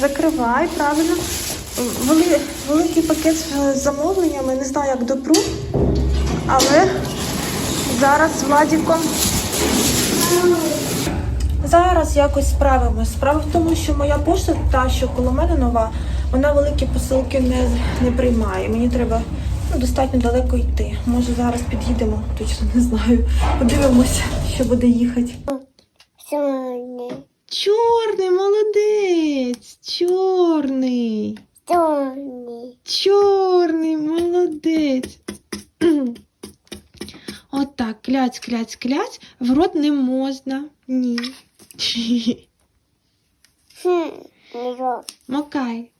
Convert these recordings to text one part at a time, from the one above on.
Закривай, правильно. Вели, великий пакет з замовленнями, не знаю, як допру, але зараз з Владіком. Зараз якось справимось. Справа в тому, що моя пошта, та що коло мене нова, вона великі посилки не, не приймає. Мені треба ну, достатньо далеко йти. Може зараз під'їдемо, точно не знаю. Подивимося, що буде їхати. Сьогодні. Чорний! Чорний! Чорний, молодець. Отак, кляць, кляць, кляць. В рот не можна. Ні. Макай.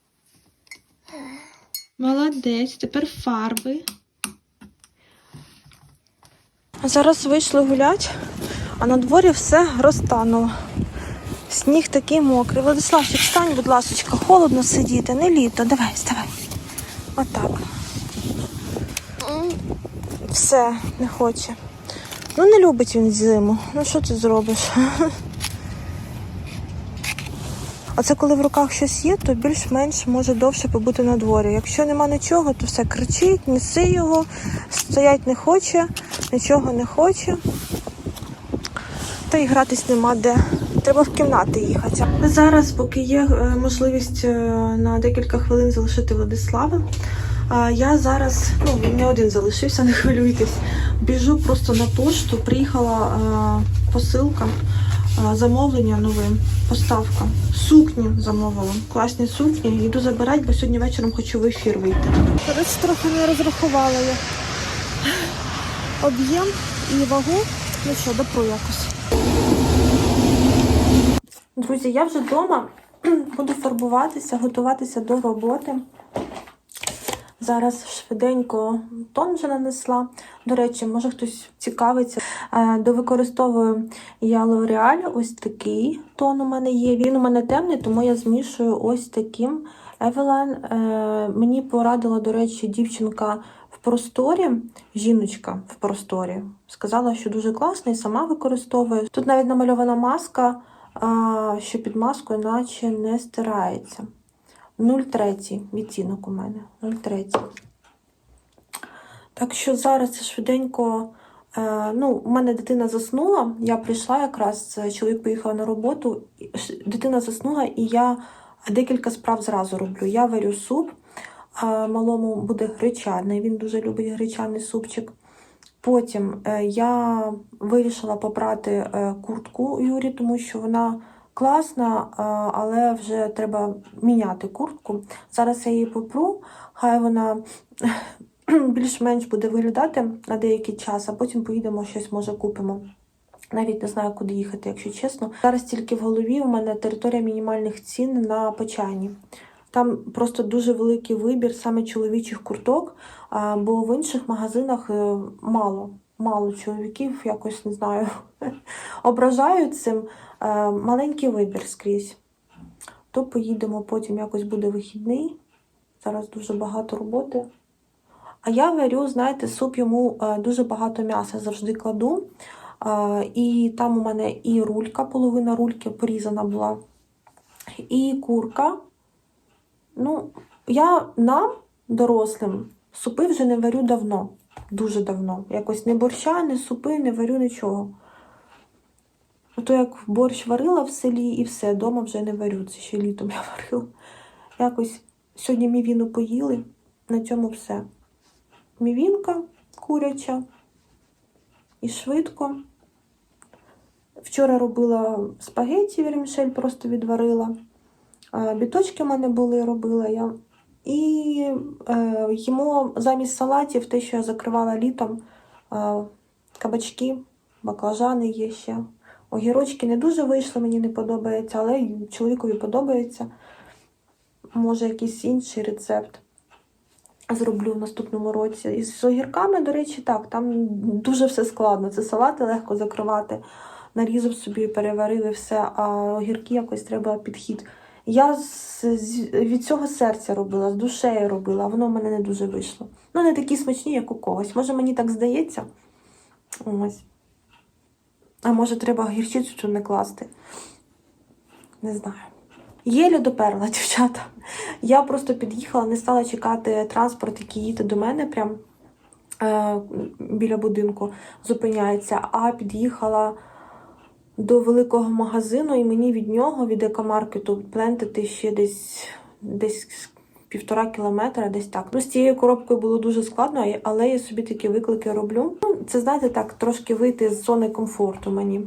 Молодець. Тепер фарби. Зараз вийшли гулять, а на дворі все розтануло. Сніг такий мокрий. Владиславчик, встань, будь ласка, холодно сидіти, не літо. Давай, вставай. Отак. Все, не хоче. Ну, не любить він зиму. Ну що ти зробиш? А це коли в руках щось є, то більш-менш може довше побути на дворі. Якщо нема нічого, то все кричить, неси його, стоять не хоче, нічого не хоче. Та й гратись нема де. Треба в кімнати їхати. Зараз, поки є е, можливість е, на декілька хвилин залишити Владислава, Я зараз, ну він не один залишився, не хвилюйтесь. Біжу просто на пошту. Приїхала е, посилка, замовлення нове, поставка. Сукні замовила. Класні сукні. Йду забирати, бо сьогодні вечором хочу в ефір вийти. Коротше, трохи не розрахувала я об'єм і вагу. Ну що, допру якось. Друзі, я вже вдома буду фарбуватися, готуватися до роботи. Зараз швиденько тон вже нанесла. До речі, може хтось цікавиться. Е, Довикористовую я L'Oreal, ось такий тон у мене є. Він у мене темний, тому я змішую ось таким. Evelyn е, мені порадила, до речі, дівчинка в просторі, жіночка в просторі. Сказала, що дуже класний, сама використовує. Тут навіть намальована маска, що під маскою наче не стирається. 0,3 відтінок у мене. 0,3. Так що зараз швиденько. Е, ну, у мене дитина заснула. Я прийшла якраз, е, чоловік поїхав на роботу. Дитина заснула, і я декілька справ зразу роблю. Я варю суп, малому буде гречаний. Він дуже любить гречаний супчик. Потім е, я вирішила попрати е, куртку Юрі, тому що вона класна, але вже треба міняти куртку. Зараз я її попру, хай вона більш-менш буде виглядати на деякий час, а потім поїдемо щось може купимо. Навіть не знаю, куди їхати, якщо чесно. Зараз тільки в голові у мене територія мінімальних цін на почайні. Там просто дуже великий вибір саме чоловічих курток, бо в інших магазинах е, мало. Мало чоловіків, якось не знаю, ображають цим. Е, Маленький вибір скрізь. То поїдемо, потім якось буде вихідний. Зараз дуже багато роботи. А я варю, знаєте, суп йому е, дуже багато м'яса завжди кладу. І там у мене і рулька, половина рульки порізана була, і курка. Ну, я нам, дорослим, супи вже не варю давно. Дуже давно. Якось не борща, не супи, не варю нічого. То як борщ варила в селі і все, вдома вже не варю. Це ще літом я варила. Якось сьогодні мівіну поїли, на цьому все. Мівінка куряча і швидко. Вчора робила спагетті вермішель, просто відварила. А, Біточки в мене були, робила я. І е, їмо замість салатів те, що я закривала літом, е, кабачки, баклажани є ще. Огірочки не дуже вийшли, мені не подобається, але чоловікові подобається. Може, якийсь інший рецепт зроблю в наступному році. І з огірками, до речі, так, там дуже все складно. Це салати легко закривати. Нарізав собі, переварив і все, а огірки якось треба підхід. Я з, з, від цього серця робила, з душею робила, а воно в мене не дуже вийшло. Ну, не такі смачні, як у когось. Може, мені так здається. Ось. А може, треба гірчицю цю не класти? Не знаю. Єлі доперла, дівчата. Я просто під'їхала, не стала чекати транспорт, який їде до мене, прям е, біля будинку зупиняється, а під'їхала до великого магазину, і мені від нього, від екомаркету, плентити ще десь, десь півтора кілометра, десь так. Ну, з цією коробкою було дуже складно, але я собі такі виклики роблю. Ну, це, знаєте, так, трошки вийти з зони комфорту мені.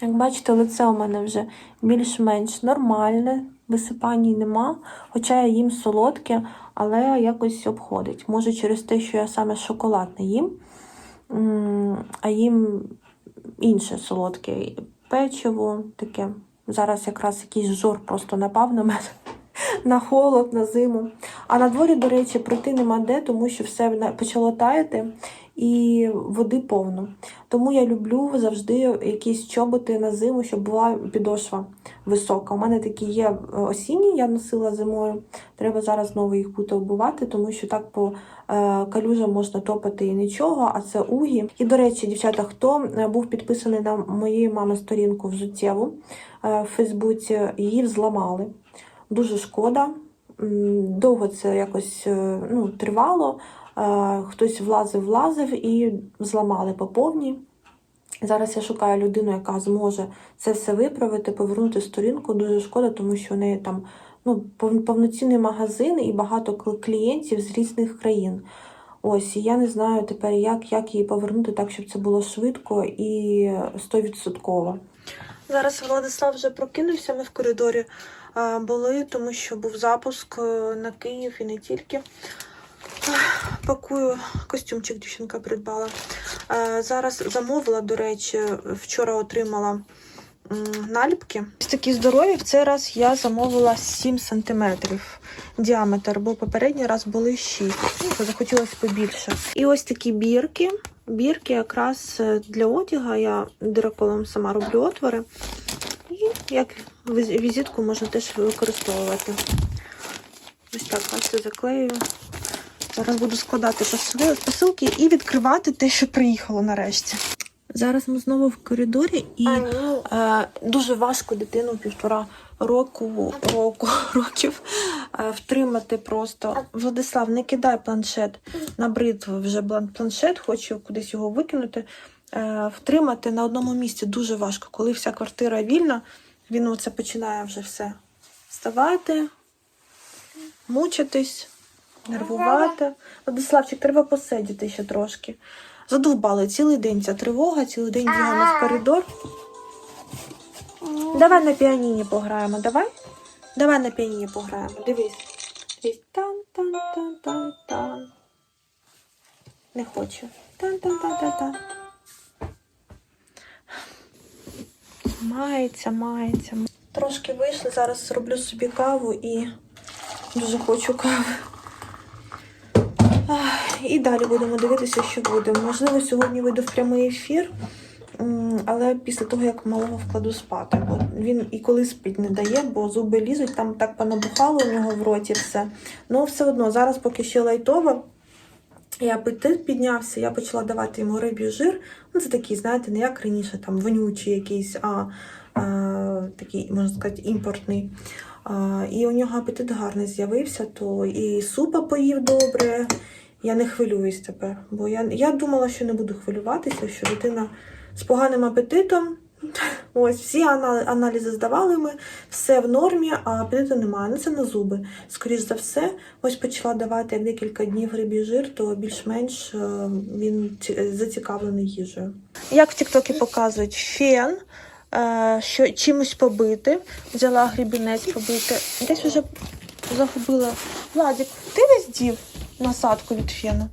Як бачите, лице у мене вже більш-менш нормальне, висипань нема, хоча я їм солодке, але якось обходить. Може через те, що я саме шоколад не їм, а їм інше солодке печиво таке. Зараз якраз якийсь жор просто напав на мене. На холод, на зиму. А на дворі, до речі, пройти нема де, тому що все почало таяти і води повно. Тому я люблю завжди якісь чоботи на зиму, щоб була підошва висока. У мене такі є е, осінні, я носила зимою. Треба зараз знову їх бути обувати, тому що так по е, калюжам можна топати і нічого, а це угі. І до речі, дівчата, хто е, був підписаний на моєї мами сторінку взуттєву е, в Фейсбуці, її зламали. Дуже шкода. Довго це якось ну, тривало. Хтось влазив, влазив і зламали по повній. Зараз я шукаю людину, яка зможе це все виправити, повернути сторінку. Дуже шкода, тому що у неї там ну, повноцінний магазин і багато клієнтів з різних країн. Ось, і я не знаю тепер, як, як її повернути так, щоб це було швидко і стовідсотково. Зараз Владислав вже прокинувся, ми в коридорі були, тому що був запуск е, на Київ і не тільки. Пакую костюмчик, дівчинка придбала. Е, Зараз замовила, до речі, вчора отримала наліпки. Ось такі здорові. В цей раз я замовила 7 см діаметр, бо попередній раз були 6. Ну, Захотілося побільше. І ось такі бірки. Бірки якраз е, для одяга. Я дироколом сама роблю отвори. І як візитку можна теж використовувати. Ось так, бачите, заклею. Зараз буду складати посилки і відкривати те, що приїхало нарешті. Зараз ми знову в коридорі і А, ні. е, дуже важко дитину півтора року, року років е, втримати просто. Владислав, не кидай планшет на бритву вже планшет, хочу кудись його викинути. Е, втримати на одному місці дуже важко. Коли вся квартира вільна, він оце починає вже все вставати, мучитись, нервувати. Владиславчик, треба посидіти ще трошки. Задовбали цілий день ця тривога, цілий день бігаємо в коридор. Давай на піаніні пограємо, давай? Давай на піаніні пограємо. Дивись. Дивись. Тан-тан-тан-тан-тан. Не хочу. Тан-тан-тан-тан-тан. Мається, мається. Трошки вийшли, зараз зроблю собі каву і дуже хочу кави. І далі будемо дивитися, що буде. Можливо, сьогодні вийду в прямий ефір, але після того, як малого вкладу спати. Бо він і коли спить не дає, бо зуби лізуть, там так понабухало у нього в роті все. Ну, все одно, зараз поки ще лайтово. І апетит піднявся, я почала давати йому риб'ю жир. Ну, це такий, знаєте, не як раніше, там вонючий якийсь, а, а такий, можна сказати, імпортний. А, і у нього апетит гарний з'явився, то і супа поїв добре. Я не хвилююсь тепер, бо я, я думала, що не буду хвилюватися, що дитина з поганим апетитом. Ось всі ана- аналізи здавали ми, все в нормі, а апетиту немає. Ну це на зуби. Скоріш за все, ось почала давати декілька днів рибі жир, то більш-менш е, він зацікавлений їжею. Як в Тіктокі показують фен, е, що чимось побити. Взяла грібінець побити. Десь вже загубила. Владик, ти весь дів насадку від фену?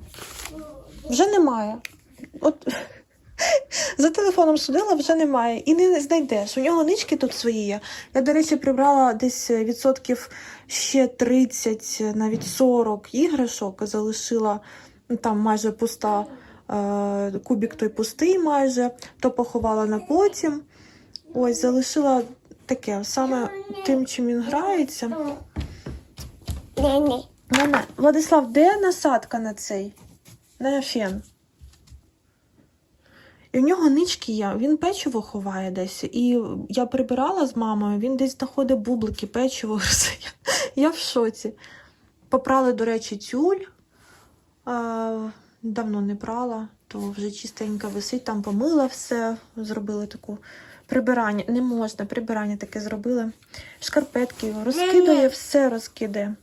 Вже немає. От за телефоном судила, вже немає. І не знайдеш. У нього нички тут свої є. Я, до речі, прибрала десь відсотків ще 30, навіть 40 іграшок, залишила ну, там майже пуста. е, Кубік той пустий майже, то поховала на потім. Ось, залишила таке, саме тим, чим він грається. Мене... Владислав, де насадка на цей? На фен? І в нього нички є, він печиво ховає десь. І я прибирала з мамою, він десь знаходить бублики, печиво. Я в шоці. Попрали, до речі, тюль. А, давно не прала, то вже чистенько висить, там помила все, зробили таку прибирання. Не можна, прибирання таке зробили. Шкарпетки розкидає, все розкидає.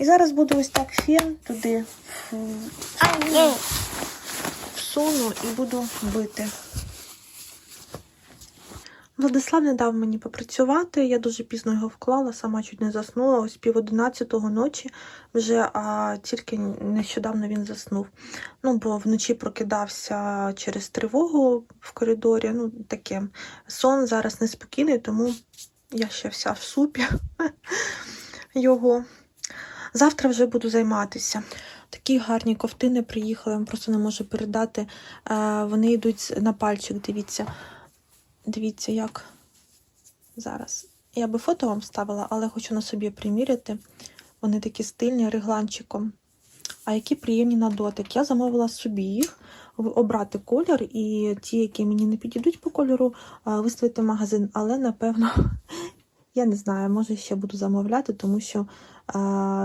І зараз буду ось так фен туди всуну і буду бити. Владислав не дав мені попрацювати. Я дуже пізно його вклала, сама чуть не заснула. Ось пів одинадцятого ночі вже, а тільки нещодавно він заснув. Ну, бо вночі прокидався через тривогу в коридорі. Ну, таке. Сон зараз неспокійний, тому я ще вся в супі його. Завтра вже буду займатися. Такі гарні ковтини приїхали, я вам просто не можу передати. Е, Вони йдуть на пальчик, дивіться. Дивіться, як зараз. Я би фото вам ставила, але хочу на собі приміряти. Вони такі стильні, регланчиком. А які приємні на дотик. Я замовила собі їх, обрати колір, і ті, які мені не підійдуть по кольору, а, виставити в магазин. Але, напевно, я не знаю, може ще буду замовляти, тому що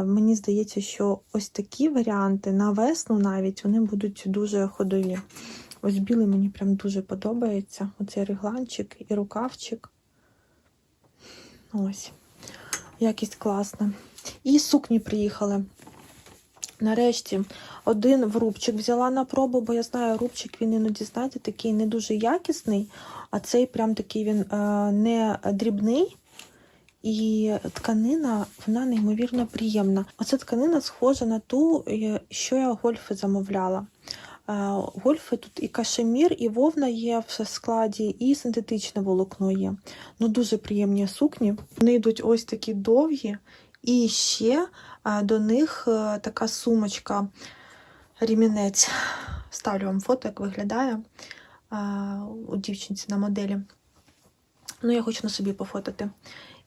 мені здається, що ось такі варіанти на весну навіть вони будуть дуже ходові. Ось білий мені прям дуже подобається. Оцей регланчик і рукавчик. Ось. Якість класна. І сукні приїхали. Нарешті один в рубчик взяла на пробу, бо я знаю, рубчик він іноді, знаєте, такий не дуже якісний, а цей прям такий він е, не дрібний. І тканина, вона неймовірно приємна. Оця тканина схожа на ту, е, що я гольфи замовляла. Е, Гольфи тут і кашемір, і вовна є в складі, і синтетичне волокно є. Ну, дуже приємні сукні. Вони йдуть ось такі довгі, і ще е, до них така сумочка, рімінець. Ставлю вам фото, як виглядає у дівчинці на моделі. Ну, я хочу на собі пофотати.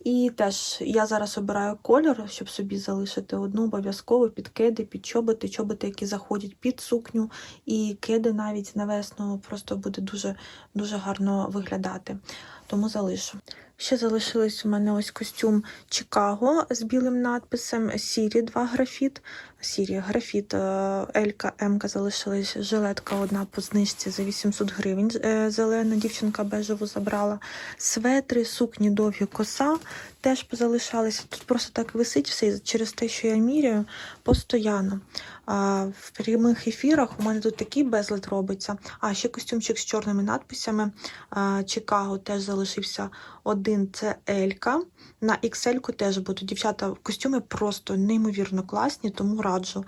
І теж я зараз обираю кольор, щоб собі залишити одну обов'язково під кеди, під чоботи, чоботи, які заходять під сукню, і кеди навіть на весну просто буде дуже, дуже гарно виглядати. Тому залишу. Ще залишились у мене ось костюм Чикаго з білим надписом Сірі 2 графіт. Сірі графіт е, Елька, Емка залишилась жилетка одна по знижці за 800 гривень. е, Зелена дівчинка бежеву забрала. Светри, сукні довгі коса теж позалишалися. Тут просто так висить все через те, що я міряю постійно. В прямих ефірах у мене тут такий безлад робиться. А ще костюмчик з чорними надписями. Чикаго теж залишився один. Це Елька. На XL теж будуть дівчата. Костюми просто неймовірно класні, тому раджу.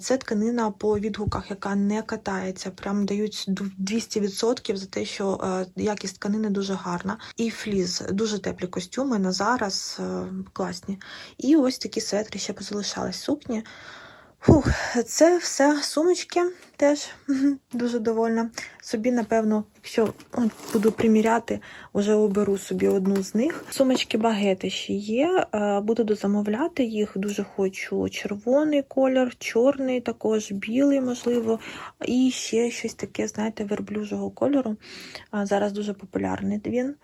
Це тканина по відгуках, яка не катається. Прям дають 200% за те, що е, якість тканини дуже гарна. І фліз, дуже теплі костюми на зараз е, класні. І ось такі сетри ще позалишались сукні. Фух, це все сумочки теж дуже довольна. Собі, напевно, якщо буду приміряти, вже оберу собі одну з них. Сумочки багети ще є. Буду дозамовляти їх. Дуже хочу червоний колір, чорний, також білий, можливо, і ще щось таке, знаєте, верблюжого кольору. Зараз дуже популярний він,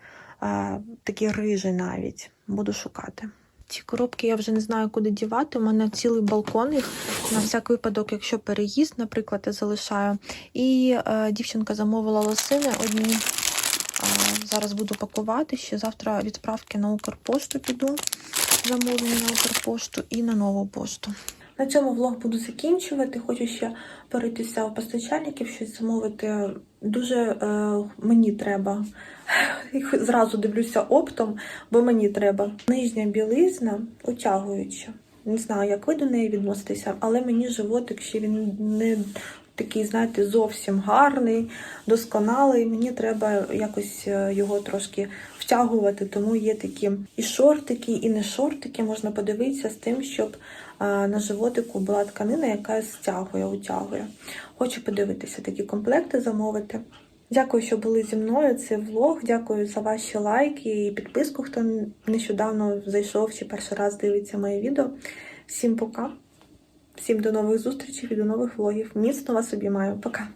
такий рижий навіть. Буду шукати. Ці коробки я вже не знаю, куди дівати. У мене цілий балкон їх на всяк випадок, якщо переїзд, наприклад, я залишаю. І е, дівчинка замовила лосини одні. Е, зараз буду пакувати. Ще завтра відправки на Укрпошту піду. Замовлення на Укрпошту і на нову пошту. На цьому влог буду закінчувати. Хочу ще перейтися у постачальників, щось замовити. Дуже е, мені треба. Зразу дивлюся оптом, бо мені треба. Нижня білизна утягуюча. Не знаю, як ви до неї відноситеся, але мені животик ще він не такий, знаєте, зовсім гарний, досконалий. Мені треба якось е, його трошки втягувати, тому є такі і шортики, і не шортики. Можна подивитися з тим, щоб е, на животику була тканина, яка стягує, утягує. Хочу подивитися такі комплекти, замовити. Дякую, що були зі мною. Це влог. Дякую за ваші лайки і підписку, хто нещодавно зайшов чи перший раз дивиться моє відео. Всім пока. Всім до нових зустрічей і до нових влогів. Міцно вас обіймаю. Пока.